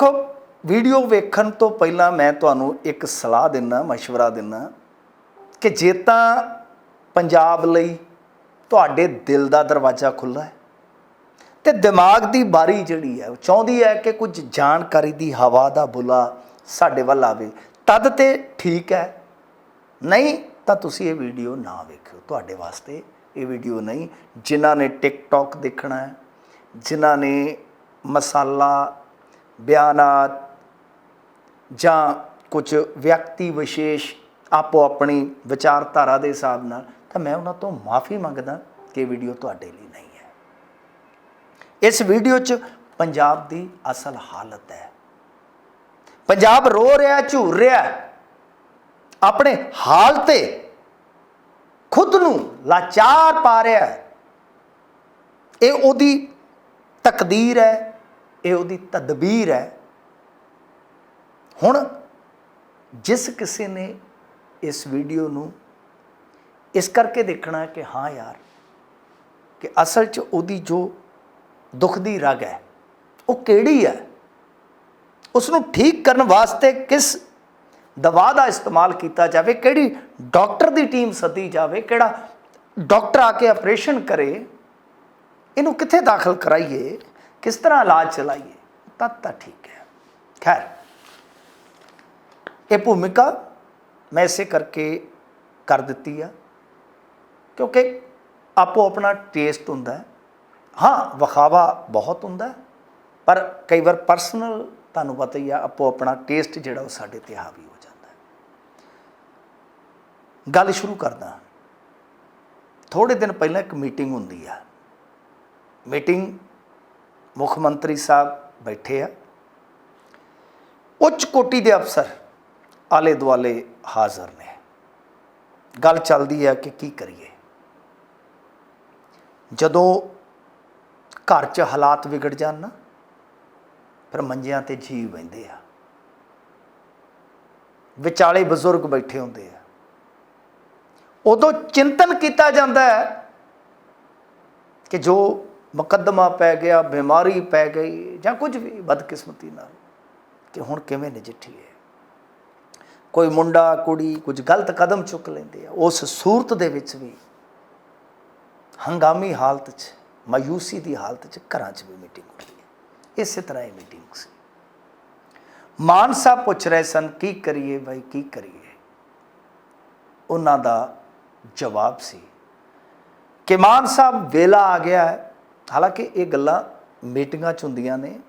ਦੇਖੋ ਵੀਡੀਓ ਵੇਖਣ ਤੋਂ ਪਹਿਲਾਂ ਮੈਂ ਤੁਹਾਨੂੰ ਇੱਕ ਸਲਾਹ ਦਿੰਨਾ مشਵਰਾ ਦਿੰਨਾ ਕਿ ਜੇ ਤਾਂ ਪੰਜਾਬ ਲਈ ਤੁਹਾਡੇ ਦਿਲ ਦਾ ਦਰਵਾਜ਼ਾ ਖੁੱਲਾ ਹੈ ਤੇ ਦਿਮਾਗ ਦੀ ਬਾਰੀ ਜਿਹੜੀ ਹੈ, ਉਹ ਚਾਹੁੰਦੀ ਹੈ ਕਿ ਕੁਝ ਜਾਣਕਾਰੀ ਦੀ ਹਵਾ ਦਾ ਬੁਲਾ ਸਾਡੇ ਵੱਲ ਆਵੇ। ਤਦ ਤੇ ਠੀਕ ਹੈ। ਨਹੀਂ ਤਾਂ ਤੁਸੀਂ ਇਹ ਵੀਡੀਓ ਨਾ ਵੇਖਿਓ। ਤੁਹਾਡੇ ਵਾਸਤੇ ਇਹ ਵੀਡੀਓ ਨਹੀਂ। ਜਿਨ੍ਹਾਂ ਨੇ ਟਿਕਟੌਕ ਦੇਖਣਾ ਹੈ, ਜਿਨ੍ਹਾਂ ਨੇ ਮਸਾਲਾ ਬਿਆਨਾਤ ਜਾਂ ਕੁਝ ਵਿਅਕਤੀ ਵਿਸ਼ੇਸ਼ ਆਪੋ ਆਪਣੀ ਵਿਚਾਰਧਾਰਾ ਦੇ ਹਿਸਾਬ ਨਾਲ, ਤਾਂ ਮੈਂ ਉਹਨਾਂ ਤੋਂ ਮਾਫੀ ਮੰਗਦਾ ਕਿ ਵੀਡੀਓ ਤੁਹਾਡੇ ਲਈ ਨਹੀਂ ਹੈ। ਇਸ ਵੀਡੀਓ 'ਚ ਪੰਜਾਬ ਦੀ ਅਸਲ ਹਾਲਤ ਹੈ। ਪੰਜਾਬ ਰੋ ਰਿਹਾ, ਝੂਰ ਰਿਹਾ ਆਪਣੇ ਹਾਲ ਤੇ ਖੁਦ ਨੂੰ ਲਾਚਾਰ ਪਾ ਰਿਹਾ ਇਹ ਉਹਦੀ ਤਕਦੀਰ ਹੈ ਇਹ ਉਹਦੀ ਤਦਬੀਰ ਹੈ। ਹੁਣ ਜਿਸ ਕਿਸੇ ਨੇ ਇਸ ਵੀਡੀਓ ਨੂੰ ਇਸ ਕਰਕੇ ਦੇਖਣਾ ਕਿ ਹਾਂ ਯਾਰ, ਕਿ ਅਸਲ 'ਚ ਉਹਦੀ ਜੋ ਦੁੱਖ ਦੀ ਰਗ ਹੈ, ਉਹ ਕਿਹੜੀ ਹੈ? ਉਸ ਨੂੰ ਠੀਕ ਕਰਨ ਵਾਸਤੇ ਕਿਸ ਦਵਾ ਦਾ ਇਸਤੇਮਾਲ ਕੀਤਾ ਜਾਵੇ? ਕਿਹੜੀ ਡਾਕਟਰ ਦੀ ਟੀਮ ਸੱਦੀ ਜਾਵੇ? ਕਿਹੜਾ ਡਾਕਟਰ ਆ ਕੇ ਆਪਰੇਸ਼ਨ ਕਰੇ? ਇਹਨੂੰ ਕਿੱਥੇ ਦਾਖਲ ਕਰਾਈਏ? ਕਿਸ ਤਰ੍ਹਾਂ ਇਲਾਜ ਚਲਾਈਏ ਤਦ ਤਾਂ ਠੀਕ ਹੈ ਖੈਰ ਇਹ ਭੂਮਿਕਾ ਮੈਂ ਇਸੇ ਕਰਕੇ ਕਰ ਦਿੱਤੀ ਆ ਕਿਉਂਕਿ ਆਪੋ ਆਪਣਾ ਟੇਸਟ ਹੁੰਦਾ ਹੈ ਹਾਂ ਵਿਖਾਵਾ ਬਹੁਤ ਹੁੰਦਾ ਪਰ ਕਈ ਵਾਰ ਪਰਸਨਲ ਤੁਹਾਨੂੰ ਪਤਾ ਹੀ ਆ, ਆਪੋ ਆਪਣਾ ਟੇਸਟ ਜਿਹੜਾ ਉਹ ਸਾਡੇ ਤੇ ਹਾਵੀ ਹੋ ਜਾਂਦਾ ਹੈ। ਗੱਲ ਸ਼ੁਰੂ ਕਰਦਾ ਥੋੜੇ ਦਿਨ ਪਹਿਲਾਂ ਇੱਕ ਮੀਟਿੰਗ ਹੁੰਦੀ ਆ। ਮੀਟਿੰਗ ਮੁੱਖ ਮੰਤਰੀ ਸਾਹਿਬ ਬੈਠੇ ਆ। ਉੱਚ ਕੋਟੀ ਦੇ ਅਫਸਰ ਆਲੇ ਦੁਆਲੇ ਹਾਜ਼ਰ ਨੇ। ਗੱਲ ਚੱਲਦੀ ਹੈ ਕਿ ਕੀ ਕਰੀਏ। ਜਦੋਂ ਘਰ 'ਚ ਹਾਲਾਤ ਵਿਗੜ ਜਾਣ ਨਾ, ਫਿਰ ਮੰਜਿਆਂ ਤੇ ਜੀਵ ਬੈੰਦੇ ਆ। ਵਿਚਾਲੇ ਬਜ਼ੁਰਗ ਬੈਠੇ ਹੁੰਦੇ ਆ। ਉਦੋਂ ਚਿੰਤਨ ਕੀਤਾ ਜਾਂਦਾ ਹੈ ਕਿ ਜੋ ਮੁਕੱਦਮਾ ਪੈ ਗਿਆ, ਬਿਮਾਰੀ ਪੈ ਗਈ ਜਾਂ ਕੁਝ ਵੀ ਬਦਕਿਸਮਤੀ ਨਾਲ ਕਿ ਹੁਣ ਕਿਵੇਂ ਨਜਿੱਠੀਏ। ਕੋਈ ਮੁੰਡਾ, ਕੁੜੀ ਕੁਝ ਗਲਤ ਕਦਮ ਚੁੱਕ ਲੈਂਦੇ ਆ, ਉਸ ਸੂਰਤ ਦੇ ਵਿੱਚ ਵੀ ਹੰਗਾਮੀ ਹਾਲਤ 'ਚ, ਮਾਯੂਸੀ ਦੀ ਹਾਲਤ 'ਚ ਘਰਾਂ 'ਚ ਵੀ ਮੀਟਿੰਗ ਹੁੰਦੀ ਹੈ। ਇਸੇ ਤਰ੍ਹਾਂ ਇਹ ਮੀਟਿੰਗ ਸੀ। ਮਾਨ ਸਾਹਿਬ ਪੁੱਛ ਰਹੇ ਸਨ, ਕੀ ਕਰੀਏ ਭਾਈ ਕੀ ਕਰੀਏ? ਉਹਨਾਂ ਦਾ ਜਵਾਬ ਸੀ ਕਿ ਮਾਨ ਸਾਹਿਬ ਵੇਲਾ ਆ ਗਿਆ ਹੈ। ਹਾਲਾਂਕਿ ਇਹ ਗੱਲਾਂ ਮੀਟਿੰਗਾਂ 'ਚ ਹੁੰਦੀਆਂ ਨੇ,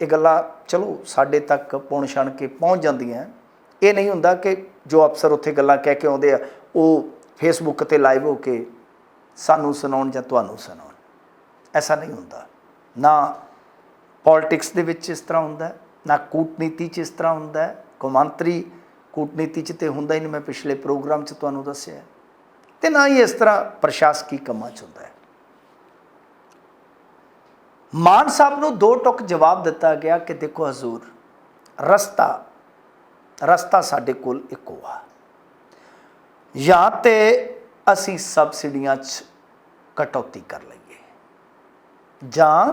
ਇਹ ਗੱਲਾਂ ਚਲੋ ਸਾਡੇ ਤੱਕ ਪਹੁੰਚ ਛਣ ਕੇ ਪਹੁੰਚ ਜਾਂਦੀਆਂ। ਇਹ ਨਹੀਂ ਹੁੰਦਾ ਕਿ ਜੋ ਅਫਸਰ ਉੱਥੇ ਗੱਲਾਂ ਕਹਿ ਕੇ ਆਉਂਦੇ ਆ, ਉਹ ਫੇਸਬੁੱਕ ਤੇ ਲਾਈਵ ਹੋ ਕੇ ਸਾਨੂੰ ਸੁਣਾਉਣ ਜਾਂ ਤੁਹਾਨੂੰ ਸੁਣਾਉਣ। ਐਸਾ ਨਹੀਂ ਹੁੰਦਾ। ਨਾ ਪੋਲਿਟਿਕਸ ਦੇ ਵਿੱਚ ਇਸ ਤਰ੍ਹਾਂ ਹੁੰਦਾ, ਨਾ ਕੂਟਨੀਤੀ 'ਚ ਇਸ ਤਰ੍ਹਾਂ ਹੁੰਦਾ। ਕੌਮਾਂਤਰੀ ਕੂਟਨੀਤੀ 'ਚ ਤੇ ਹੁੰਦਾ ਹੀ ਨਹੀਂ, ਮੈਂ ਪਿਛਲੇ ਪ੍ਰੋਗਰਾਮ 'ਚ ਤੁਹਾਨੂੰ ਦੱਸਿਆ। ਹੈ। ਤੇ ਨਾ ਹੀ ਇਸ ਤਰ੍ਹਾਂ ਪ੍ਰਸ਼ਾਸਕੀ ਕੰਮਾਂ 'ਚ ਹੁੰਦਾ ਮਾਨ ਸਾਹਿਬ ਨੂੰ ਦੋ ਟੁਕ ਜਵਾਬ ਦਿੱਤਾ ਗਿਆ ਕਿ ਦੇਖੋ ਹਜ਼ੂਰ, ਰਸਤਾ ਰਸਤਾ ਸਾਡੇ ਕੋਲ ਇੱਕੋ ਆ। ਜਾਂ ਤੇ ਅਸੀਂ ਸਬਸਿਡੀਆਂ 'ਚ ਕਟੌਤੀ ਕਰ ਲਈਏ। ਜਾਂ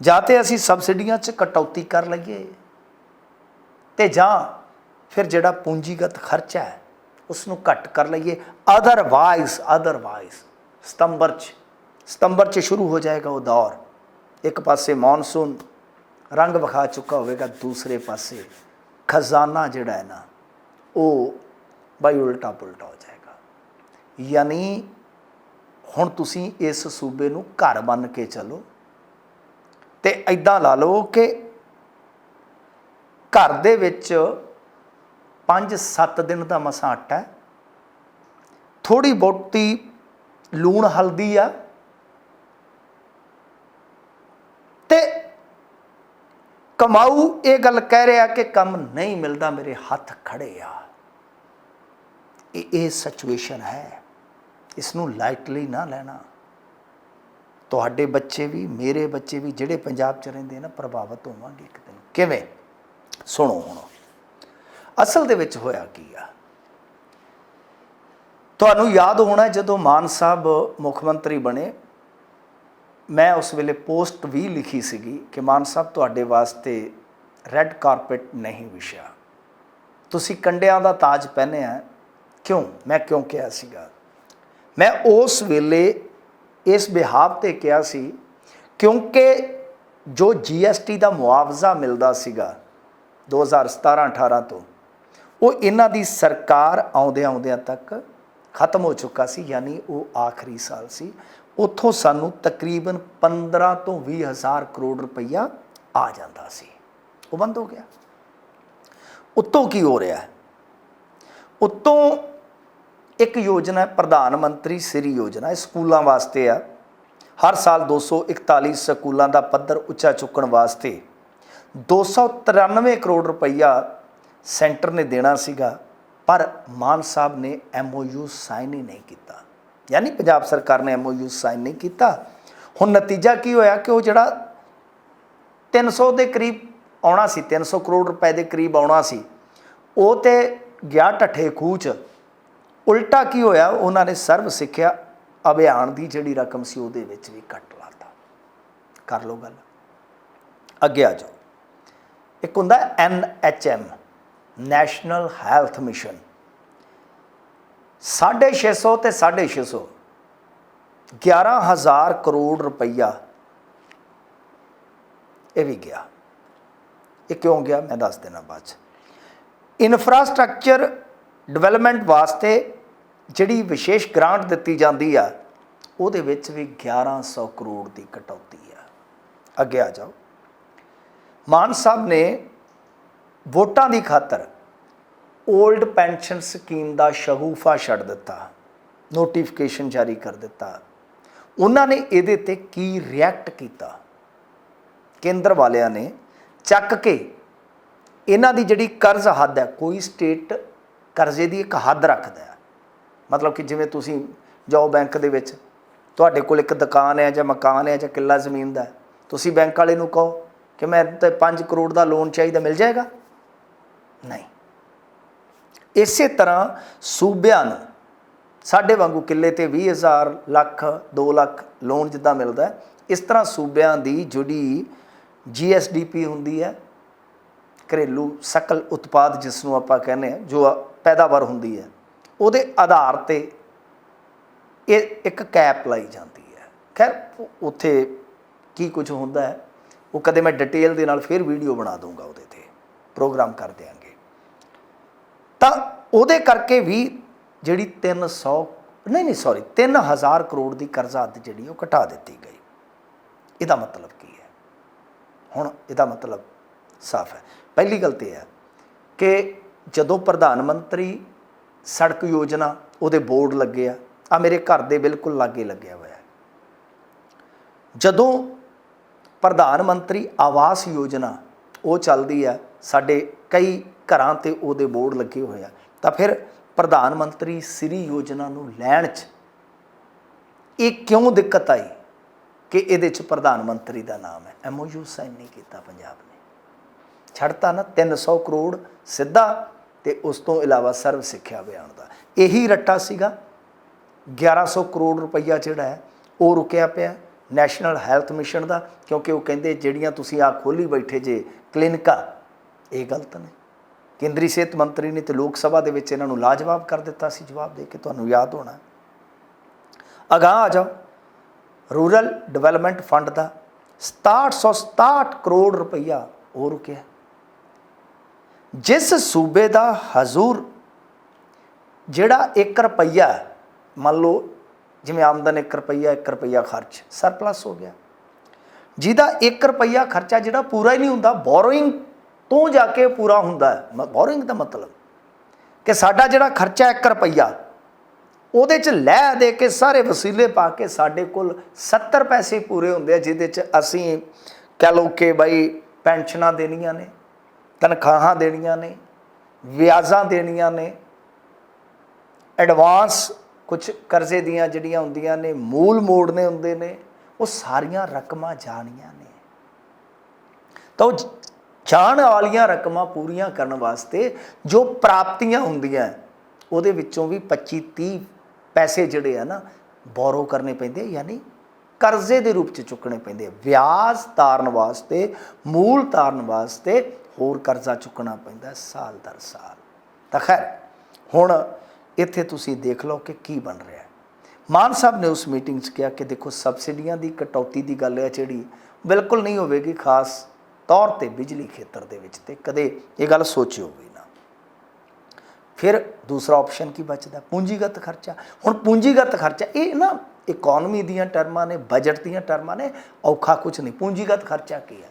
ਜਾਂ ਤੇ ਅਸੀਂ ਸਬਸਿਡੀਆਂ 'ਚ ਕਟੌਤੀ ਕਰ ਲਈਏ। ਤੇ ਜਾਂ ਫਿਰ ਜਿਹੜਾ ਪੂੰਜੀਗਤ ਖਰਚਾ ਹੈ ਉਸ ਨੂੰ ਘੱਟ ਕਰ ਲਈਏ। ਅਦਰਵਾਈਜ਼ ਅਦਰਵਾਈਜ਼ ਸਤੰਬਰ 'ਚ ਸਤੰਬਰ 'ਚ ਸ਼ੁਰੂ ਹੋ ਜਾਏਗਾ ਉਹ ਦੌਰ। ਇੱਕ ਪਾਸੇ ਮੌਨਸੂਨ, ਰੰਗ ਵਿਖਾ ਚੁੱਕਾ ਹੋਵੇਗਾ, ਦੂਸਰੇ ਪਾਸੇ ਖਜ਼ਾਨਾ ਜਿਹੜਾ ਹੈ ਨਾ, ਉਹ ਬਾਈ ਉਲਟਾ ਪੁਲਟਾ ਹੋ ਜਾਏਗਾ। ਯਾਨੀ ਹੁਣ ਤੁਸੀਂ ਇਸ ਸੂਬੇ ਨੂੰ ਘਰ ਬਣ ਕੇ ਚੱਲੋ ਤੇ ਐਦਾਂ ਲਾ ਲਓ ਕਿ ਘਰ ਦੇ ਵਿੱਚ 5-7 ਦਿਨ ਦਾ ਮਸਾਂ ਆਟਾ ਹੈ। ਥੋੜੀ ਬਹੁਤੀ ਲੂਣ ਹਲਦੀ ਆ ਤੇ ਕਮਾਊ, ਇਹ ਗੱਲ ਕਹਿ ਰਿਹਾ ਕਿ ਕੰਮ ਨਹੀਂ ਮਿਲਦਾ, ਮੇਰੇ ਹੱਥ ਖੜੇ ਆ। ਇਹ ਇਹ ਸਿਚੁਏਸ਼ਨ ਹੈ। ਇਸ ਨੂੰ ਲਾਈਟਲੀ ਨਾ ਲੈਣਾ। ਤੁਹਾਡੇ ਬੱਚੇ ਵੀ, ਮੇਰੇ ਬੱਚੇ ਵੀ, ਜਿਹੜੇ ਪੰਜਾਬ 'ਚ ਰਹਿੰਦੇ ਨਾ, ਪ੍ਰਭਾਵਿਤ ਹੋਵਾਂਗੇ ਇੱਕ ਦਿਨ। ਕਿਵੇਂ? ਸੁਣੋ ਹੁਣ। ਅਸਲ ਦੇ ਵਿੱਚ ਹੋਇਆ ਕੀ ਆ? ਤੁਹਾਨੂੰ ਯਾਦ ਹੋਣਾ ਜਦੋਂ ਮਾਨ ਸਾਹਿਬ ਮੁੱਖ ਮੰਤਰੀ ਬਣੇ ਮੈਂ ਉਸ ਵੇਲੇ ਪੋਸਟ ਵੀ ਲਿਖੀ ਸੀਗੀ ਕਿ ਮਾਨ ਸਾਹਿਬ, ਤੁਹਾਡੇ ਵਾਸਤੇ ਰੈੱਡ ਕਾਰਪਟ ਨਹੀਂ ਵਿਛਿਆ। ਤੁਸੀਂ ਕੰਡਿਆਂ ਦਾ ਤਾਜ ਪਹਿਨਿਆ ਕਿਉਂ? ਮੈਂ ਕਿਉਂ ਕਿਹਾ ਸੀਗਾ? ਮੈਂ ਉਸ ਵੇਲੇ ਇਸ ਬਿਹਾਵ ਤੇ ਕਿਹਾ ਸੀ, ਕਿਉਂਕਿ ਜੋ ਜੀਐਸਟੀ ਦਾ ਮੁਆਵਜ਼ਾ ਮਿਲਦਾ ਸੀਗਾ 2017-18 ਤੋਂ, ਉਹ ਇਹਨਾਂ ਦੀ ਸਰਕਾਰ ਆਉਂਦਿਆਂ ਆਉਂਦਿਆਂ ਤੱਕ ਖਤਮ ਹੋ ਚੁੱਕਾ ਸੀ, ਯਾਨੀ ਉਹ ਆਖਰੀ ਸਾਲ ਸੀ। ਉੱਥੋਂ ਸਾਨੂੰ ਤਕਰੀਬਨ 15 ਤੋਂ 20 ਹਜ਼ਾਰ ਕਰੋੜ ਰੁਪਈਆ ਆ ਜਾਂਦਾ ਸੀ। ਉਹ ਬੰਦ ਹੋ ਗਿਆ। ਉੱਤੋਂ ਕੀ ਹੋ ਰਿਹਾ ਹੈ? ਉੱਤੋਂ ਇੱਕ ਯੋਜਨਾ ਪ੍ਰਧਾਨ ਮੰਤਰੀ ਸ੍ਰੀ ਯੋਜਨਾ। ਇਹ ਸਕੂਲਾਂ ਵਾਸਤੇ ਆ। ਹਰ ਸਾਲ 241 ਸਕੂਲਾਂ ਦਾ ਪੱਧਰ ਉੱਚਾ ਚੁੱਕਣ ਵਾਸਤੇ 293 ਕਰੋੜ ਰੁਪਈਆ ਸੈਂਟਰ ਨੇ ਦੇਣਾ ਸੀਗਾ। ਪਰ ਮਾਨ ਸਾਹਿਬ ਨੇ ਐਮਓਯੂ ਸਾਈਨ ਹੀ ਨਹੀਂ ਕੀਤਾ। ਯਾਨੀ ਪੰਜਾਬ ਸਰਕਾਰ ਨੇ ਐਮਓਯੂ ਸਾਈਨ ਨਹੀਂ ਕੀਤਾ। ਹੁਣ ਨਤੀਜਾ ਕੀ ਹੋਇਆ ਕਿ ਉਹ ਜਿਹੜਾ 300 ਦੇ ਕਰੀਬ ਆਉਣਾ ਸੀ 300 ਕਰੋੜ ਰੁਪਏ ਦੇ ਕਰੀਬ ਆਉਣਾ ਸੀ, ਉਹ ਤੇ ਗਿਆ ਠੱਠੇ ਖੂਹ 'ਚ। ਉਲਟਾ ਕੀ ਹੋਇਆ? ਉਹਨਾਂ ਨੇ ਸਰਵ ਸਿੱਖਿਆ ਅਭਿਆਨ ਦੀ ਜਿਹੜੀ ਰਕਮ ਸੀ ਉਹਦੇ ਵਿੱਚ ਵੀ ਕੱਟ ਲਾਤਾ। ਕਰ ਲਓ ਗੱਲ। ਅੱਗੇ ਆ ਜਾਓ। ਇੱਕ ਹੁੰਦਾ N H M national health mission 650 ਤੇ 650 11000 ਕਰੋੜ ਰੁਪਈਆ ਇਹ ਵੀ ਗਿਆ। ਇਹ ਕਿਉਂ ਗਿਆ? ਮੈਂ ਦੱਸ ਦੇਣਾ ਬਾਅਦ ਚ। ਇਨਫਰਾਸਟ੍ਰਕਚਰ ਡਿਵੈਲਪਮੈਂਟ ਵਾਸਤੇ ਜਿਹੜੀ ਵਿਸ਼ੇਸ਼ ਗ੍ਰਾਂਟ ਦਿੱਤੀ ਜਾਂਦੀ ਆ, ਉਹਦੇ ਵਿੱਚ ਵੀ 1100 ਕਰੋੜ ਦੀ ਕਟੌਤੀ ਆ। ਅੱਗੇ ਆ ਜਾਓ। ਮਾਨ ਸਾਹਿਬ ਨੇ ਵੋਟਾਂ ਦੀ ਖਾਤਰ 올ਡ ਪੈਨਸ਼ਨ ਸਕੀਮ ਦਾ ਸ਼ਗੂਫਾ ਛੱਡ ਦਿੱਤਾ ਨੋਟੀਫਿਕੇਸ਼ਨ ਜਾਰੀ ਕਰ ਦਿੱਤਾ। ਉਹਨਾਂ ਨੇ ਇਹਦੇ ਤੇ ਕੀ ਰਿਐਕਟ ਕੀਤਾ? ਕੇਂਦਰ ਵਾਲਿਆਂ ਨੇ ਚੱਕ ਕੇ ਇਹਨਾਂ ਦੀ ਜਿਹੜੀ ਕਰਜ਼ ਹੱਦ ਹੈ, ਕੋਈ ਸਟੇਟ ਕਰਜ਼ੇ ਦੀ ਇੱਕ ਹੱਦ ਰੱਖਦਾ ਹੈ। ਮਤਲਬ ਕਿ ਜਿਵੇਂ ਤੁਸੀਂ ਜਾਓ ਬੈਂਕ ਦੇ ਵਿੱਚ, ਤੁਹਾਡੇ ਕੋਲ ਇੱਕ ਦੁਕਾਨ ਹੈ ਜਾਂ ਮਕਾਨ ਹੈ ਜਾਂ ਕਿੱਲਾ ਜ਼ਮੀਨ ਦਾ ਤੁਸੀਂ ਬੈਂਕ ਵਾਲੇ ਨੂੰ ਕਹੋ ਕਿ ਮੈਂ ਤੇ 5 ਕਰੋੜ ਦਾ ਲੋਨ ਚਾਹੀਦਾ, ਮਿਲ ਜਾਏਗਾ? ਨਹੀਂ। ਇਸੇ ਤਰ੍ਹਾਂ ਸੂਬਿਆਂ ਨੂੰ ਸਾਡੇ ਵਾਂਗੂ ਕਿੱਲੇ ਤੇ 20000 ਲੱਖ 2 ਲੱਖ ਲੋਨ ਜਿੱਦਾਂ ਮਿਲਦਾ ਹੈ, ਇਸ ਤਰ੍ਹਾਂ ਸੂਬਿਆਂ ਦੀ ਜਿਹੜੀ ਜੀਐਸਡੀਪੀ ਹੁੰਦੀ ਹੈ ਘਰੇਲੂ ਸਕਲ ਉਤਪਾਦ ਜਿਸ ਨੂੰ ਆਪਾਂ ਕਹਿੰਦੇ ਆ ਜੋ ਪੈਦਾਵਾਰ ਹੁੰਦੀ ਹੈ ਉਹਦੇ ਆਧਾਰ ਤੇ ਇਹ ਇੱਕ ਕੈਪ ਲਾਈ ਜਾਂਦੀ ਹੈ। ਖੈਰ ਉੱਥੇ ਕੀ ਕੁਝ ਹੁੰਦਾ ਹੈ ਉਹ ਕਦੇ ਮੈਂ ਡਿਟੇਲ ਦੇ ਨਾਲ ਫਿਰ ਵੀਡੀਓ ਬਣਾ ਦੂੰਗਾ ਉਹਦੇ ਤੇ ਪ੍ਰੋਗਰਾਮ ਕਰ ਦਿਆਂਗੇ ਤਾਂ ਉਹਦੇ ਕਰਕੇ ਵੀ ਜਿਹੜੀ 300 ਨਹੀਂ ਨਹੀਂ ਸੌਰੀ 3000 ਕਰੋੜ ਦੀ ਕਰਜ਼ਾ ਅੱਧ ਜਿਹੜੀ ਉਹ ਘਟਾ ਦਿੱਤੀ ਗਈ। ਇਹਦਾ ਮਤਲਬ ਕੀ ਹੈ? ਹੁਣ ਇਹਦਾ ਮਤਲਬ ਸਾਫ਼ ਹੈ। ਪਹਿਲੀ ਗੱਲ ਤੇ ਇਹ ਹੈ ਕਿ ਜਦੋਂ ਪ੍ਰਧਾਨ ਮੰਤਰੀ ਸੜਕ ਯੋਜਨਾ ਉਹਦੇ ਬੋਰਡ ਲੱਗੇ ਆ ਆ ਮੇਰੇ ਘਰ ਦੇ ਬਿਲਕੁਲ ਲਾਗੇ ਲੱਗਿਆ ਹੋਇਆ ਜਦੋਂ ਪ੍ਰਧਾਨ ਮੰਤਰੀ ਆਵਾਸ ਯੋਜਨਾ ਉਹ ਚੱਲਦੀ ਆ ਸਾਡੇ ਕਈ ਘਰਾਂ ਤੇ ਉਹਦੇ ਬੋਰਡ ਲੱਗੇ ਹੋਏ ਆ। ਤਾਂ ਫਿਰ ਪ੍ਰਧਾਨ ਮੰਤਰੀ ਸ੍ਰੀ ਯੋਜਨਾ ਨੂੰ ਲੈਣ 'ਚ ਇਹ ਕਿਉਂ ਦਿੱਕਤ ਆਈ ਕਿ ਇਹਦੇ 'ਚ ਪ੍ਰਧਾਨ ਮੰਤਰੀ ਦਾ ਨਾਮ ਹੈ? ਐਮਓਯੂ ਸਾਈਨ ਨਹੀਂ ਕੀਤਾ ਪੰਜਾਬ ਨੇ। ਛੱਡਤਾ ਨਾ 300 ਕਰੋੜ ਸਿੱਧਾ ਤੇ ਉਸ ਤੋਂ ਇਲਾਵਾ ਸਰਵ ਸਿੱਖਿਆ ਅਭਿਆਨ ਦਾ। ਇਹੀ ਰੱਟਾ ਸੀਗਾ। 1100 ਕਰੋੜ ਰੁਪਈਆ ਜਿਹੜਾ ਹੈ, ਉਹ ਰੁਕਿਆ ਪਿਆ ਨੈਸ਼ਨਲ ਹੈਲਥ ਮਿਸ਼ਨ ਦਾ, ਕਿਉਂਕਿ ਉਹ ਕਹਿੰਦੇ, ਜਿਹੜੀਆਂ ਤੁਸੀਂ ਆ ਖੋਲੀ ਬੈਠੇ ਜੇ ਕਲੀਨਿਕਾਂ, ਇਹ ਗਲਤ ਨੇ। ਕੇਂਦਰੀ ਸਿਹਤ ਮੰਤਰੀ ਨੇ ਤੇ ਲੋਕ ਸਭਾ ਦੇ ਵਿੱਚ ਇਹਨਾਂ ਨੂੰ ਲਾਜਵਾਬ ਕਰ ਦਿੱਤਾ ਸੀ, ਜਵਾਬ ਦੇ ਕੇ ਤੁਹਾਨੂੰ ਯਾਦ ਹੋਣਾ। ਅਗਾਂਹ ਆ ਜਾਓ। ਰੂਰਲ ਡਿਵੈਲਪਮੈਂਟ ਫੰਡ ਦਾ 6767 ਕਰੋੜ ਰੁਪਈਆ ਉਹ ਰੁਕਿਆ। ਜਿਸ ਸੂਬੇ ਦਾ ਹਜ਼ੂਰ ਜਿਹੜਾ 1 ਰੁਪਈਆ ਮੰਨ ਲਓ ਜਿਵੇਂ ਆਮਦਨ 1 ਰੁਪਈਆ 1 ਰੁਪਈਆ ਖਰਚ ਸਰਪਲਸ ਹੋ ਗਿਆ। ਜਿਹਦਾ 1 ਰੁਪਈਆ ਖਰਚਾ ਜਿਹੜਾ ਪੂਰਾ ਹੀ ਨਹੀਂ ਹੁੰਦਾ ਬੋਰੋਇੰਗ ਤੋਂ ਜਾ ਕੇ ਪੂਰਾ ਹੁੰਦਾ ਹੈ। ਬੋਰਿੰਗ ਦਾ ਮਤਲਬ। ਕਿ ਸਾਡਾ ਜਿਹੜਾ ਖਰਚਾ 1 ਰੁਪਈਆ, ਉਹਦੇ ਚ ਲੈ ਦੇ ਕੇ ਸਾਰੇ ਵਸੀਲੇ ਪਾ ਕੇ ਸਾਡੇ ਕੋਲ 70 ਪੈਸੇ ਪੂਰੇ ਹੁੰਦੇ ਆ, ਜਿਹਦੇ ਚ ਅਸੀਂ ਕਹ ਲਓ ਕਿ ਬਈ ਪੈਨਸ਼ਨਾਂ ਦੇਣੀਆਂ ਨੇ, ਤਨਖਾਹਾਂ ਦੇਣੀਆਂ ਨੇ, ਵਿਆਜ਼ਾਂ ਦੇਣੀਆਂ ਨੇ, ਐਡਵਾਂਸ ਕੁਝ ਕਰਜ਼ੇ ਦੀਆਂ ਜਿਹੜੀਆਂ ਹੁੰਦੀਆਂ ਨੇ, ਮੂਲ ਮੋੜਨੇ ਹੁੰਦੇ ਨੇ, ਉਹ ਸਾਰੀਆਂ ਰਕਮਾਂ ਜਾਣੀਆਂ ਨੇ। ਤਾਂ ਉਹ ਜਾਣ ਵਾਲੀਆਂ ਰਕਮਾਂ ਪੂਰੀਆਂ ਕਰਨ ਵਾਸਤੇ ਜੋ ਪ੍ਰਾਪਤੀਆਂ ਹੁੰਦੀਆਂ, ਉਹਦੇ ਵਿੱਚੋਂ ਵੀ 25 30 ਪੈਸੇ ਜਿਹੜੇ ਆ ਨਾ ਬੋਰੋ ਕਰਨੇ ਪੈਂਦੇ ਯਾਨੀ ਕਰਜ਼ੇ ਦੇ ਰੂਪ ਚ ਚੁੱਕਣੇ ਪੈਂਦੇ ਵਿਆਜ ਤਾਰਨ ਵਾਸਤੇ, ਮੂਲ ਤਾਰਨ ਵਾਸਤੇ ਹੋਰ ਕਰਜ਼ਾ ਚੁੱਕਣਾ ਪੈਂਦਾ ਸਾਲ ਦਰ ਸਾਲ। ਤਾਂ ਖੈਰ, ਹੁਣ ਇੱਥੇ ਤੁਸੀਂ ਦੇਖ ਲਓ ਕਿ ਕੀ ਬਣ ਰਿਹਾ ਹੈ। ਮਾਨ ਸਾਹਿਬ ਨੇ ਉਸ ਮੀਟਿੰਗ 'ਚ ਕਿਹਾ ਕਿ ਦੇਖੋ, ਸਬਸਿਡੀਆਂ ਦੀ ਕਟੌਤੀ ਦੀ ਗੱਲ ਹੈ ਜਿਹੜੀ, ਬਿਲਕੁਲ ਨਹੀਂ ਹੋਵੇਗੀ, ਖਾਸ ਤੌਰ ਤੇ ਬਿਜਲੀ ਖੇਤਰ ਦੇ ਵਿੱਚ ਤੇ ਕਦੇ ਇਹ ਗੱਲ ਸੋਚਿਓ ਵੀ ਨਾ। ਫਿਰ ਦੂਸਰਾ ਆਪਸ਼ਨ ਕੀ ਬਚਦਾ? ਪੂੰਜੀਗਤ ਖਰਚਾ। ਹੁਣ ਪੂੰਜੀਗਤ ਖਰਚਾ, ਇਹ ਨਾ ਇਕਨੋਮੀ ਦੀਆਂ ਟਰਮਾਂ ਨੇ ਬਜਟ ਦੀਆਂ ਟਰਮਾਂ ਨੇ, ਔਖਾ ਕੁਝ ਨਹੀਂ। ਪੂੰਜੀਗਤ ਖਰਚਾ ਕੀ ਹੈ?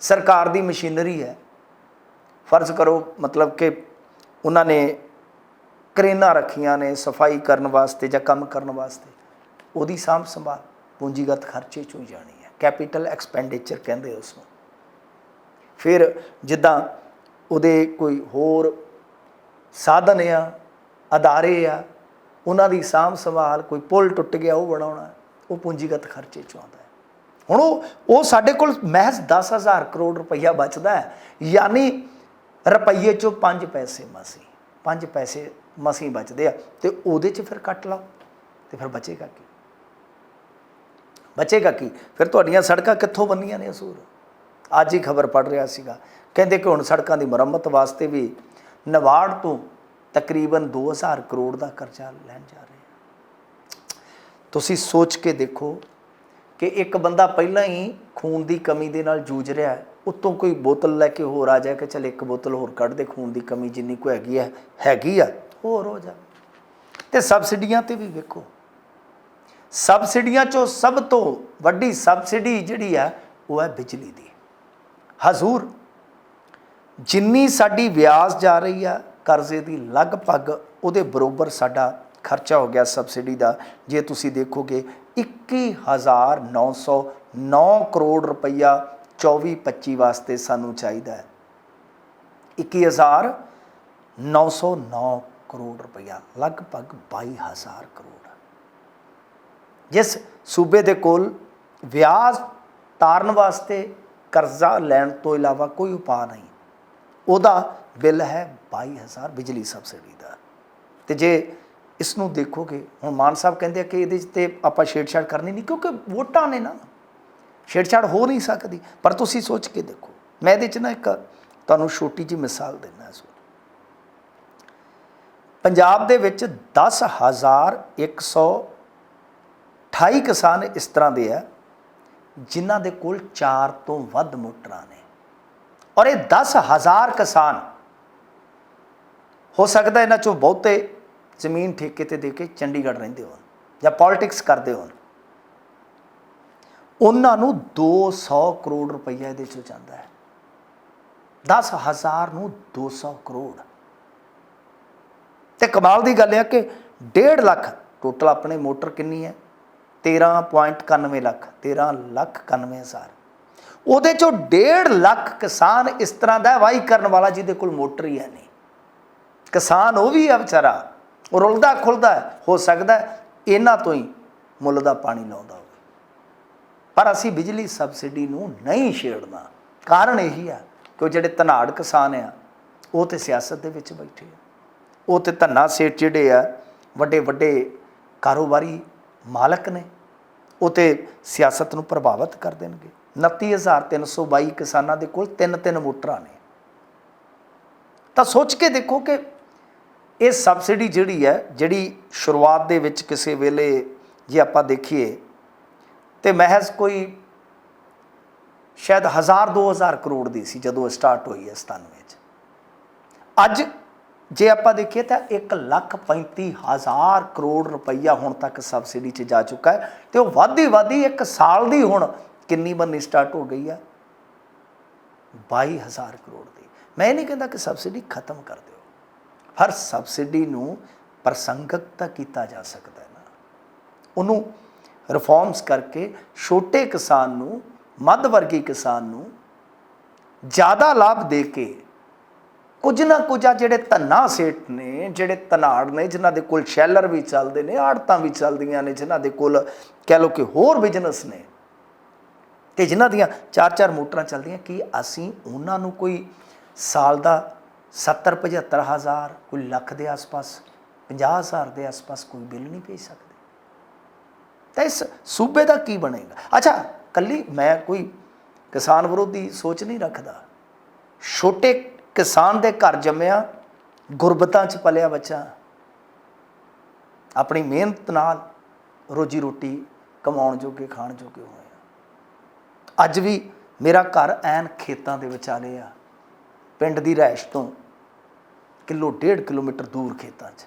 ਸਰਕਾਰ ਦੀ ਮਸ਼ੀਨਰੀ ਹੈ। ਫਰਜ਼ ਕਰੋ ਮਤਲਬ ਕਿ ਉਹਨਾਂ ਨੇ ਕਰੇਨਾਂ ਰੱਖੀਆਂ ਨੇ ਸਫ਼ਾਈ ਕਰਨ ਵਾਸਤੇ ਜਾਂ ਕੰਮ ਕਰਨ ਵਾਸਤੇ। ਉਹਦੀ ਸਾਂਭ ਸੰਭਾਲ ਪੂੰਜੀਗਤ ਖਰਚੇ ਚੋਂ ਹੀ ਜਾਣੀ ਹੈ। ਕੈਪੀਟਲ ਐਕਸਪੈਂਡੀਚਰ ਕਹਿੰਦੇ ਉਸ ਨੂੰ ਫਿਰ ਜਿੱਦਾਂ ਉਹਦੇ ਕੋਈ ਹੋਰ ਸਾਧਨ ਆ, ਅਦਾਰੇ ਆ, ਉਹਨਾਂ ਦੀ ਸਾਂਭ ਸੰਭਾਲ ਕੋਈ ਪੁਲ ਟੁੱਟ ਗਿਆ, ਉਹ ਬਣਾਉਣਾ, ਉਹ ਪੂੰਜੀਗਤ ਖਰਚੇ ਚੋਂ ਆਉਂਦਾ ਹੁਣ ਉਹ ਉਹ ਸਾਡੇ ਕੋਲ ਮਹਿਜ਼ 10000 ਕਰੋੜ ਰੁਪਈਆ ਬਚਦਾ ਹੈ, ਯਾਨੀ ਰੁਪਈਏ ਚੋਂ 5 ਪੈਸੇ ਮਸੀ 5 ਪੈਸੇ ਮਸੀ ਬਚਦੇ ਆ, ਤੇ ਉਹਦੇ ਚ ਫਿਰ ਕੱਟ ਲਓ, ਤੇ ਫਿਰ ਬਚੇਗਾ ਕੀ? ਬਚੇਗਾ ਕੀ? ਫਿਰ ਤੁਹਾਡੀਆਂ ਸੜਕਾਂ ਕਿੱਥੋਂ ਬੰਨੀਆਂ ਨੇ ਅਸੂਰ? ਅੱਜ ਹੀ ਖਬਰ ਪੜ ਰਿਹਾ ਸੀਗਾ। ਕਹਿੰਦੇ ਕਿ ਹੁਣ ਸੜਕਾਂ ਦੀ ਮੁਰੰਮਤ ਵਾਸਤੇ ਵੀ ਨਵਾੜ ਤੋਂ ਤਕਰੀਬਨ 2000 ਕਰੋੜ ਦਾ ਕਰਜ਼ਾ ਲੈਣ ਜਾ ਰਹੇ ਆ। ਤੁਸੀਂ ਸੋਚ ਕੇ ਦੇਖੋ ਕਿ ਇੱਕ ਬੰਦਾ ਪਹਿਲਾਂ ਹੀ ਖੂਨ ਦੀ ਕਮੀ ਦੇ ਨਾਲ ਜੂਝ ਰਿਹਾ ਹੈ, ਉੱਤੋਂ ਕੋਈ ਬੋਤਲ ਲੈ ਕੇ ਹੋਰ ਆ ਜਾਏ ਕਿ ਚਲ ਇੱਕ ਬੋਤਲ ਹੋਰ ਕੱਢ ਦੇ, ਖੂਨ ਦੀ ਕਮੀ ਜਿੰਨੀ ਕੋ ਹੈਗੀ ਹੈ ਹੈਗੀ ਆ, ਹੋਰ ਹੋ ਜਾ। ਤੇ ਸਬਸਿਡੀਆਂ ਤੇ ਵੀ ਵੇਖੋ। ਸਬਸਿਡੀਆਂ ਚੋਂ ਸਭ ਤੋਂ ਵੱਡੀ ਸਬਸਿਡੀ ਜਿਹੜੀ ਆ, ਉਹ ਹੈ ਬਿਜਲੀ ਦੀ। ਹਜ਼ੂਰ, ਜਿੰਨੀ ਸਾਡੀ ਵਿਆਜ ਜਾ ਰਹੀ ਆ, ਕਰਜ਼ੇ ਦੀ ਲਗਭਗ ਉਹਦੇ ਬਰੋਬਰ ਸਾਡਾ ਖਰਚਾ ਹੋ ਗਿਆ ਸਬਸਿਡੀ ਦਾ। ਜੇ ਤੁਸੀਂ ਦੇਖੋਗੇ 21909 ਕਰੋੜ ਰੁਪਈਆ 24-25 ਵਾਸਤੇ ਸਾਨੂੰ ਚਾਹੀਦਾ ਹੈ। 21909 ਕਰੋੜ ਰੁਪਈਆ, ਲਗਭਗ 22000 ਕਰੋੜ। ਜਿਸ ਸੂਬੇ ਦੇ ਕੋਲ ਵਿਆਜ ਤਾਰਨ ਵਾਸਤੇ ਕਰਜ਼ਾ ਲੈਣ ਤੋਂ ਇਲਾਵਾ ਕੋਈ ਉਪਾਅ ਨਹੀਂ। ਉਹਦਾ ਬਿੱਲ ਹੈ 22000 ਬਿਜਲੀ ਸਬਸਿਡੀ ਦਾ। ਤੇ ਜੇ ਇਸ ਨੂੰ ਦੇਖੋਗੇ, ਹੁਣ ਮਾਨ ਸਾਹਿਬ ਕਹਿੰਦੇ ਆ ਕਿ ਇਹਦੇ 'ਚ ਤੇ ਆਪਾਂ ਛੇੜਛਾੜ ਕਰਨੀ ਨਹੀਂ, ਕਿਉਂਕਿ ਵੋਟਾਂ ਨੇ ਨਾ। ਛੇੜਛਾੜ ਹੋ ਨਹੀਂ ਸਕਦੀ। ਪਰ ਤੁਸੀਂ ਸੋਚ ਕੇ ਦੇਖੋ। ਮੈਂ ਇਹਦੇ 'ਚ ਨਾ ਇੱਕ ਤੁਹਾਨੂੰ ਛੋਟੀ ਜਿਹੀ ਮਿਸਾਲ ਦਿੰਦਾ ਇਸ ਪੰਜਾਬ ਦੇ ਵਿੱਚ 10128 ਕਿਸਾਨ ਇਸ ਤਰ੍ਹਾਂ ਦੇ ਆ। ਜਿਨ੍ਹਾਂ ਦੇ ਕੋਲ 4 ਤੋਂ ਵੱਧ ਮੋਟਰਾਂ ਨੇ। ਔਰ ਇਹ 10000 ਕਿਸਾਨ, ਹੋ ਸਕਦਾ ਇਹਨਾਂ ਚੋਂ ਬਹੁਤੇ ਜ਼ਮੀਨ ਠੇਕੇ ਤੇ ਦੇ ਕੇ ਚੰਡੀਗੜ੍ਹ ਰਹਿੰਦੇ ਹੋਣ ਜਾਂ ਪੋਲਿਟਿਕਸ ਕਰਦੇ ਹੋਣ। ਉਹਨਾਂ ਨੂੰ 200 ਕਰੋੜ ਰੁਪਈਆ ਇਹਦੇ ਚੋਂ ਜਾਂਦਾ ਹੈ। 10000 ਨੂੰ 200 ਕਰੋੜ। ਤੇ ਕਮਾਲ ਦੀ ਗੱਲ ਹੈ ਕਿ 1.5 ਲੱਖ ਟੋਟਲ ਆਪਣੇ ਮੋਟਰ ਕਿੰਨੀ ਹੈ? 13.91 ਲੱਖ 13 ਲੱਖ 91 ਹਜ਼ਾਰ। ਉਹਦੇ ਚੋਂ 1.5 ਲੱਖ ਕਿਸਾਨ ਇਸ ਤਰ੍ਹਾਂ ਦਾ ਹੈ, ਕਰਨ ਵਾਲਾ ਜਿਹਦੇ ਕੋਲ ਮੋਟਰ ਹੀ ਹੈ ਨਹੀਂ। ਕਿਸਾਨ ਉਹ ਵੀ ਆ ਵਿਚਾਰਾ ਉਹ ਰੁਲਦਾ ਖੁੱਲਦਾ ਹੋ ਸਕਦਾ ਇਹਨਾਂ ਤੋਂ ਹੀ ਮੁੱਲ ਦਾ ਪਾਣੀ ਲਾਉਂਦਾ ਹੋਵੇ। ਪਰ ਅਸੀਂ ਬਿਜਲੀ ਸਬਸਿਡੀ ਨੂੰ ਨਹੀਂ ਛੇੜਨਾ। ਕਾਰਨ ਇਹੀ ਆ ਕਿ ਉਹ ਜਿਹੜੇ ਧਨਾੜ ਕਿਸਾਨ ਆ ਉਹ ਤੇ ਸਿਆਸਤ ਦੇ ਵਿੱਚ ਬੈਠੇ ਆ। ਉਹ ਤੇ ਧੰਨਾ ਸੇਠ ਜਿਹੜੇ ਆ ਵੱਡੇ ਵੱਡੇ ਕਾਰੋਬਾਰੀ ਮਾਲਕ ਨੇ, ਉਹ ਤੇ ਸਿਆਸਤ ਨੂੰ ਪ੍ਰਭਾਵਿਤ ਕਰ ਦੇਣਗੇ। 29322 ਕਿਸਾਨਾਂ ਦੇ ਕੋਲ ਤਿੰਨ ਤਿੰਨ ਮੋਟਰਾਂ ਨੇ। ਤਾਂ ਸੋਚ ਕੇ ਦੇਖੋ ਕਿ ਇਹ ਸਬਸਿਡੀ ਜਿਹੜੀ ਹੈ, ਜਿਹੜੀ ਸ਼ੁਰੂਆਤ ਦੇ ਵਿੱਚ ਕਿਸੇ ਵੇਲੇ ਜੇ ਆਪਾਂ ਦੇਖੀਏ, ਤੇ ਮਹਿਜ਼ ਕੋਈ ਸ਼ਾਇਦ 1000 2000 ਕਰੋੜ ਦੀ ਸੀ ਜਦੋਂ ਸਟਾਰਟ ਹੋਈ ਹੈ 97 ਚ। ਅੱਜ ਜੇ ਆਪਾਂ ਦੇਖੀਏ ਤਾਂ 1 ਲੱਖ 35 ਹਜ਼ਾਰ ਕਰੋੜ ਰੁਪਈਆ ਹੁਣ ਤੱਕ ਸਬਸਿਡੀ 'ਚ ਜਾ ਚੁੱਕਾ ਹੈ ਤੇ ਉਹ ਵਾਧੀ ਵਾਧੀ ਇੱਕ ਸਾਲ ਦੀ ਹੁਣ ਕਿੰਨੀ ਬੰਨੀ ਸਟਾਰਟ ਹੋ ਗਈ ਹੈ? 22000 ਕਰੋੜ ਦੀ। ਮੈਂ ਇਹ ਨਹੀਂ ਕਹਿੰਦਾ ਕਿ ਸਬਸਿਡੀ ਖਤਮ ਕਰ ਦਿਓ। ਹਰ ਸਬਸਿਡੀ ਨੂੰ ਪ੍ਰਸੰਗਕ ਤਾਂ ਕੀਤਾ ਜਾ ਸਕਦਾ ਹੈ ਨਾ। ਉਹਨੂੰ ਰਿਫਾਰਮਸ ਕਰਕੇ ਛੋਟੇ ਕਿਸਾਨ ਨੂੰ, ਮੱਧ ਵਰਗੀ ਕਿਸਾਨ ਨੂੰ ਜ਼ਿਆਦਾ ਲਾਭ ਦੇ ਕੇ ਕੁਝ ਨਾ ਕੁਝ ਆ ਜਿਹੜੇ ਧੰਨਾ ਸੇਠ ਨੇ, ਜਿਹੜੇ ਧਨਾੜ ਨੇ, ਜਿਨ੍ਹਾਂ ਦੇ ਕੋਲ ਸ਼ੈਲਰ ਵੀ ਚੱਲਦੇ ਨੇ, ਆੜਤਾਂ ਵੀ ਚੱਲਦੀਆਂ ਨੇ, ਜਿਨ੍ਹਾਂ ਦੇ ਕੋਲ ਕਹਿ ਲਓ ਕਿ ਹੋਰ ਬਿਜ਼ਨਸ ਨੇ। ਤੇ ਜਿਨ੍ਹਾਂ ਦੀਆਂ ਚਾਰ ਚਾਰ ਮੋਟਰਾਂ ਚੱਲਦੀਆਂ, ਕੀ ਅਸੀਂ ਉਹਨਾਂ ਨੂੰ ਕੋਈ ਸਾਲ ਦਾ 70 75 ਹਜ਼ਾਰ, ਕੋਈ ਲੱਖ ਦੇ ਆਸ-ਪਾਸ 50 ਹਜ਼ਾਰ ਦੇ ਆਸ-ਪਾਸ ਕੋਈ ਬਿੱਲ ਨਹੀਂ ਭੇਜ ਸਕਦੇ? ਤਾਂ ਇਸ ਸੂਬੇ ਦਾ ਕੀ ਬਣੇਗਾ? ਅੱਛਾ, ਕੱਲੀ ਮੈਂ ਕੋਈ ਕਿਸਾਨ ਵਿਰੋਧੀ ਸੋਚ ਨਹੀਂ ਰੱਖਦਾ। ਛੋਟੇ ਕਿਸਾਨ ਦੇ ਘਰ ਜੰਮਿਆ, ਗੁਰਬਤਾਂ 'ਚ ਪਲਿਆ ਬੱਚਾ। ਆਪਣੀ ਮਿਹਨਤ ਨਾਲ ਰੋਜੀ ਰੋਟੀ ਕਮਾਉਣ ਜੋਗੇ, ਖਾਣ ਜੋਗੇ ਹੋਏ ਅੱਜ ਵੀ ਮੇਰਾ ਘਰ ਐਨ ਖੇਤਾਂ ਦੇ ਵਿਚਾਲੇ ਆ। ਪਿੰਡ ਦੀ ਰਹਿਸ਼ ਤੋਂ ਕਿਲੋ ਡੇਢ ਕਿਲੋਮੀਟਰ ਦੂਰ ਖੇਤਾਂ 'ਚ।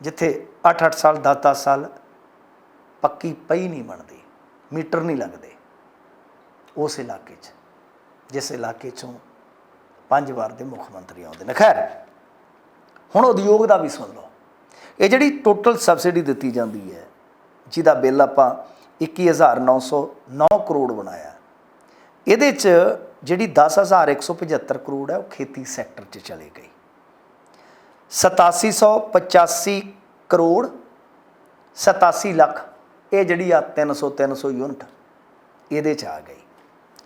ਜਿੱਥੇ 8-8 ਸਾਲ 10-10 ਸਾਲ ਪੱਕੀ ਪਈ ਨਹੀਂ ਬਣਦੀ, ਮੀਟਰ ਨਹੀਂ ਲੱਗਦੇ ਉਸ ਇਲਾਕੇ 'ਚ। ਜਿਸ ਇਲਾਕੇ 'ਚੋਂ ਪੰਜ ਵਾਰ ਦੇ ਮੁੱਖ ਮੰਤਰੀ ਆਉਂਦੇ ਨੇ। ਖੈਰ, ਹੁਣ ਉਦਯੋਗ ਦਾ ਵੀ ਸੁਣ ਲਓ। ਇਹ ਜਿਹੜੀ ਟੋਟਲ ਸਬਸਿਡੀ ਦਿੱਤੀ ਜਾਂਦੀ ਹੈ, ਜਿਹਦਾ ਬਿੱਲ ਆਪਾਂ 21909 ਕਰੋੜ ਬਣਾਇਆ। ਇਹਦੇ 'ਚ ਜਿਹੜੀ 10175 ਕਰੋੜ ਹੈ, ਉਹ ਖੇਤੀ ਸੈਕਟਰ 'ਚ ਚਲੇ ਗਈ। 8785 ਕਰੋੜ 87 ਲੱਖ, ਇਹ ਜਿਹੜੀ ਆ 300 300 ਯੂਨਿਟ, ਇਹਦੇ 'ਚ ਆ ਗਈ।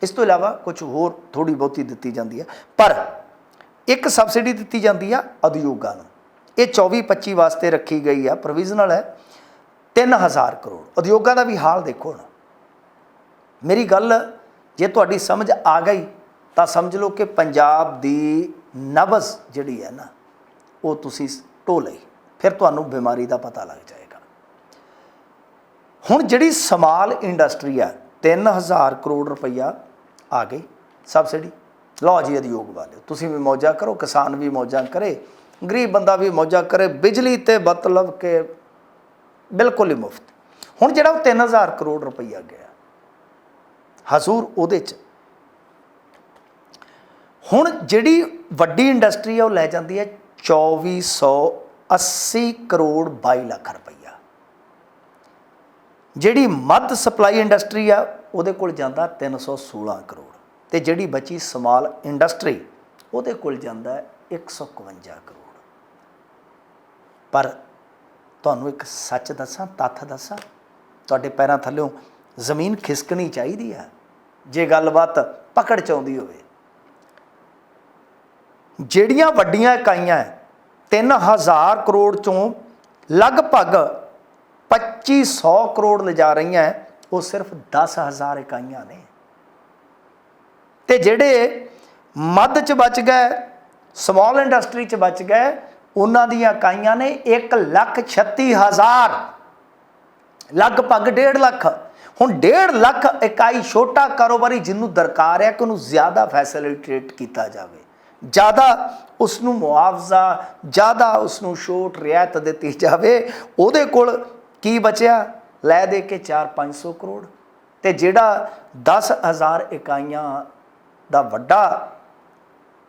ਇਸ ਤੋਂ ਇਲਾਵਾ ਕੁਝ ਹੋਰ ਥੋੜੀ ਬਹੁਤੀ ਦਿੱਤੀ ਜਾਂਦੀ ਹੈ। ਪਰ ਇੱਕ ਸਬਸਿਡੀ ਦਿੱਤੀ ਜਾਂਦੀ ਆ ਉਦਯੋਗਾਂ ਨੂੰ। ਇਹ 24 25 ਵਾਸਤੇ ਰੱਖੀ ਗਈ ਆ ਪ੍ਰੋਵੀਜ਼ਨਲ ਹੈ 3000 ਕਰੋੜ। ਉਦਯੋਗਾਂ ਦਾ ਵੀ ਹਾਲ ਦੇਖੋ ਨਾ ਮੇਰੀ ਗੱਲ ਜੇ ਤੁਹਾਡੀ ਸਮਝ ਆ ਗਈ, ਤਾਂ ਸਮਝ ਲਓ ਕਿ ਪੰਜਾਬ ਦੀ ਨਬਜ਼ ਜਿਹੜੀ ਹੈ ਨਾ, ਉਹ ਤੁਸੀਂ ਢੋ ਲਈ। ਫਿਰ ਤੁਹਾਨੂੰ ਬਿਮਾਰੀ ਦਾ ਪਤਾ ਲੱਗ ਜਾਏਗਾ। ਹੁਣ ਜਿਹੜੀ ਸਮਾਲ ਇੰਡਸਟਰੀ ਆ 3000 ਕਰੋੜ ਰੁਪਈਆ ਆ ਗਈ। ਸਬਸਿਡੀ ਲਓ ਜੀ ਉਦਯੋਗ ਵਾਲਿਓ। ਤੁਸੀਂ ਵੀ ਮੌਜਾ ਕਰੋ, ਕਿਸਾਨ ਵੀ ਮੌਜਾਂ ਕਰੇ, ਗਰੀਬ ਬੰਦਾ ਵੀ ਮੌਜਾਂ ਕਰੇ, ਬਿਜਲੀ ਤੇ ਮਤਲਬ ਕਿ ਬਿਲਕੁਲ ਹੀ ਮੁਫਤ। ਹੁਣ ਜਿਹੜਾ ਉਹ 3000 ਕਰੋੜ ਰੁਪਈਆ ਗਿਆ, ਹਜ਼ੂਰ ਉਹਦੇ ਚ। ਹੁਣ ਜਿਹੜੀ ਵੱਡੀ ਇੰਡਸਟਰੀ ਆ, ਉਹ ਲੈ ਜਾਂਦੀ ਹੈ 2480 ਕਰੋੜ 22 ਲੱਖ ਰੁਪਈਆ। ਜਿਹੜੀ ਮੱਧ ਸਪਲਾਈ ਇੰਡਸਟਰੀ ਆ ਉਹਦੇ ਕੋਲ ਜਾਂਦਾ 316 ਕਰੋੜ ਤੇ ਜਿਹੜੀ ਬਚੀ ਸਮਾਲ ਇੰਡਸਟਰੀ ਉਹਦੇ ਕੋਲ ਜਾਂਦਾ ਹੈ 151 ਕਰੋੜ। ਪਰ ਤੁਹਾਨੂੰ ਇੱਕ ਸੱਚ ਦੱਸਾਂ ਤੱਥ ਦੱਸਾਂ ਤੁਹਾਡੇ ਪੈਰਾਂ ਥੱਲੇੋਂ ਜ਼ਮੀਨ ਖਿਸਕਣੀ ਚਾਹੀਦੀ ਆ। ਜੇ ਗੱਲਬਾਤ ਪਕੜ ਚ ਆਉਂਦੀ ਹੋਵੇ। ਜਿਹੜੀਆਂ ਵੱਡੀਆਂ ਇਕਾਈਆਂ ਹੈ, 3000 ਕਰੋੜ ਚੋਂ ਲਗਭਗ 2500 ਕਰੋੜ ਲਿਜਾ ਰਹੀਆਂ ਹੈ, ਉਹ ਸਿਰਫ 10000 ਇਕਾਈਆਂ ਨੇ। ਤੇ ਜਿਹੜੇ ਮੱਧ ਚ ਬਚ ਗਏ ਸਮਾਲ ਇੰਡਸਟਰੀ ਚ ਬਚ ਗਏ, ਉਹਨਾਂ ਦੀਆਂ ਇਕਾਈਆਂ ਨੇ 136000 ਲਗਭਗ 1.5 ਲੱਖ। ਹੁਣ 1.5 ਲੱਖ ਇਕਾਈ ਛੋਟਾ ਕਾਰੋਬਾਰੀ ਜਿਹਨੂੰ ਦਰਕਾਰ ਹੈ ਕਿ ਉਹਨੂੰ ਜ਼ਿਆਦਾ ਫੈਸਿਲਿਟੇਟ ਕੀਤਾ ਜਾਵੇ। ਜ਼ਿਆਦਾ ਉਸ ਨੂੰ ਮੁਆਵਜ਼ਾ, ਜ਼ਿਆਦਾ ਉਸ ਨੂੰ ਛੋਟ ਰਿਆਇਤ ਦਿੱਤੀ ਜਾਵੇ, ਉਹਦੇ ਕੋਲ ਕੀ ਬਚਿਆ? ਲੈ ਦੇ ਕੇ 4-500 ਕਰੋੜ। ਤੇ ਜਿਹੜਾ 10000 ਇਕਾਈਆਂ ਦਾ ਵੱਡਾ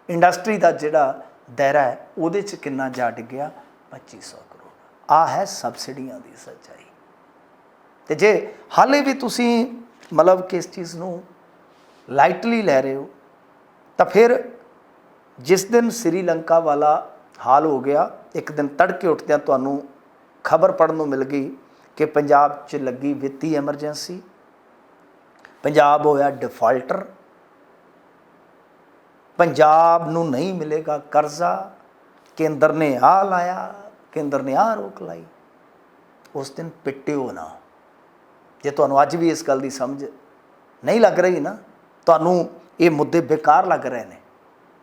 ਇੰਡਸਟਰੀ ਦਾ ਜਿਹੜਾ ਦਾਇਰਾ ਹੈ, ਉਹਦੇ ਚ ਕਿੰਨਾ ਜਾ ਡਿੱਗਿਆ 2500 ਕਰੋੜ। ਆ ਹੈ ਸਬਸਿਡੀਆਂ ਦੀ ਸੱਚਾਈ। ਤੇ ਜੇ ਹਾਲੇ ਵੀ ਤੁਸੀਂ ਮਤਲਬ ਕਿ ਇਸ ਚੀਜ਼ ਨੂੰ ਲਾਈਟਲੀ ਲੈ ਰਹੇ ਹੋ, ਤਾਂ ਫਿਰ ਜਿਸ ਦਿਨ ਸ੍ਰੀਲੰਕਾ ਵਾਲਾ ਹਾਲ ਹੋ ਗਿਆ, ਇੱਕ ਦਿਨ ਤੜਕੇ ਉੱਠਦਿਆਂ ਤੁਹਾਨੂੰ ਖਬਰ ਪੜਨ ਨੂੰ ਮਿਲ ਗਈ ਕਿ ਪੰਜਾਬ 'ਚ ਲੱਗੀ ਵਿੱਤੀ ਐਮਰਜੈਂਸੀ ਪੰਜਾਬ ਹੋਇਆ ਡਿਫਾਲਟਰ ਪੰਜਾਬ ਨੂੰ ਨਹੀਂ ਮਿਲੇਗਾ ਕਰਜ਼ਾ, ਕੇਂਦਰ ਨੇ ਆ ਲਾਇਆ, ਕੇਂਦਰ ਨੇ ਆ ਰੋਕ ਲਾਈ। ਉਸ ਦਿਨ ਪਿੱਟਿਓ ਨਾ। ਜੇ ਤੁਹਾਨੂੰ ਅੱਜ ਵੀ ਇਸ ਗੱਲ ਦੀ ਸਮਝ ਨਹੀਂ ਲੱਗ ਰਹੀ ਨਾ, ਤੁਹਾਨੂੰ ਇਹ ਮੁੱਦੇ ਬੇਕਾਰ ਲੱਗ ਰਹੇ ਨੇ।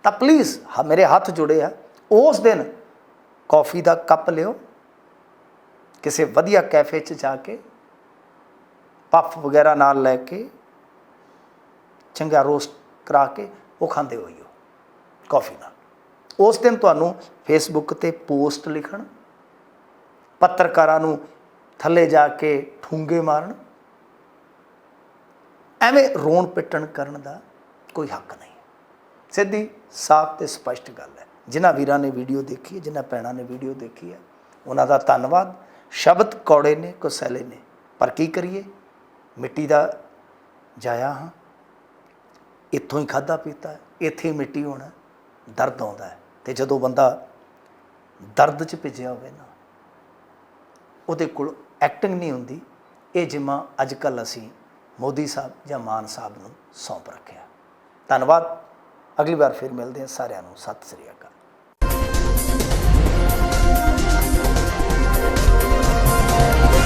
ਤਾਂ ਪਲੀਜ਼ ਮੇਰੇ ਹੱਥ ਜੁੜੇ ਆ। ਉਸ ਦਿਨ ਕਾਫੀ ਦਾ ਕੱਪ ਲਿਓ। ਕਿਸੇ ਵਧੀਆ ਕੈਫੇ 'ਚ ਜਾ ਕੇ ਪਫ ਵਗੈਰਾ ਨਾਲ ਲੈ ਕੇ ਚੰਗਾ ਰੋਸਟ ਕਰਾ ਕੇ ਉਹ ਖਾਂਦੇ ਹੋਈਓ, ਕਾਫੀ ਨਾਲ। ਉਸ ਦਿਨ ਤੁਹਾਨੂੰ ਫੇਸਬੁੱਕ ਤੇ ਪੋਸਟ ਲਿਖਣ, ਪੱਤਰਕਾਰਾਂ ਨੂੰ ਥੱਲੇ ਜਾ ਕੇ ਠੂੰਗੇ ਮਾਰਨ, ਐਵੇਂ ਰੋਣ ਪਿੱਟਣ ਕਰਨ ਦਾ ਕੋਈ ਹੱਕ ਨਹੀਂ। ਸਿੱਧੀ, ਸਾਫ਼ ਤੇ ਸਪਸ਼ਟ ਗੱਲ ਹੈ। ਜਿਨ੍ਹਾਂ ਵੀਰਾਂ ਨੇ ਵੀਡੀਓ ਦੇਖੀ ਹੈ, ਜਿਨ੍ਹਾਂ ਭੈਣਾਂ ਨੇ ਵੀਡੀਓ ਦੇਖੀ ਹੈ, ਉਹਨਾਂ ਦਾ ਧੰਨਵਾਦ। ਸ਼ਬਦ ਕੌੜੇ ਨੇ ਕੁਸੈਲੇ ਨੇ। ਪਰ ਕੀ ਕਰੀਏ? ਮਿੱਟੀ ਦਾ ਜਾਇਆ ਹਾਂ। ਇੱਥੋਂ ਹੀ ਖਾਦਾ ਪੀਤਾ ਇੱਥੇ ਹੀ ਮਿੱਟੀ ਹੋਣਾ ਦਰਦ ਆਉਂਦਾ ਹੈ। ਤੇ ਜਦੋਂ ਬੰਦਾ ਦਰਦ 'ਚ ਭਿੱਜਿਆ ਹੋਵੇ ਨਾ, ਉਹਦੇ ਕੋਲ ਐਕਟਿੰਗ ਨਹੀਂ ਹੁੰਦੀ। ਇਹ ਜਿਮਾ ਅੱਜ ਕੱਲ ਅਸੀਂ ਮੋਦੀ ਸਾਹਿਬ ਜਾਂ ਮਾਨ ਸਾਹਿਬ ਨੂੰ ਸੌਂਪ ਰੱਖਿਆ। ਧੰਨਵਾਦ। ਅਗਲੀ ਵਾਰ ਫਿਰ ਮਿਲਦੇ ਹਾਂ ਸਾਰਿਆਂ ਨੂੰ। ਸਤਿ ਸ੍ਰੀ ਅਕਾਲ।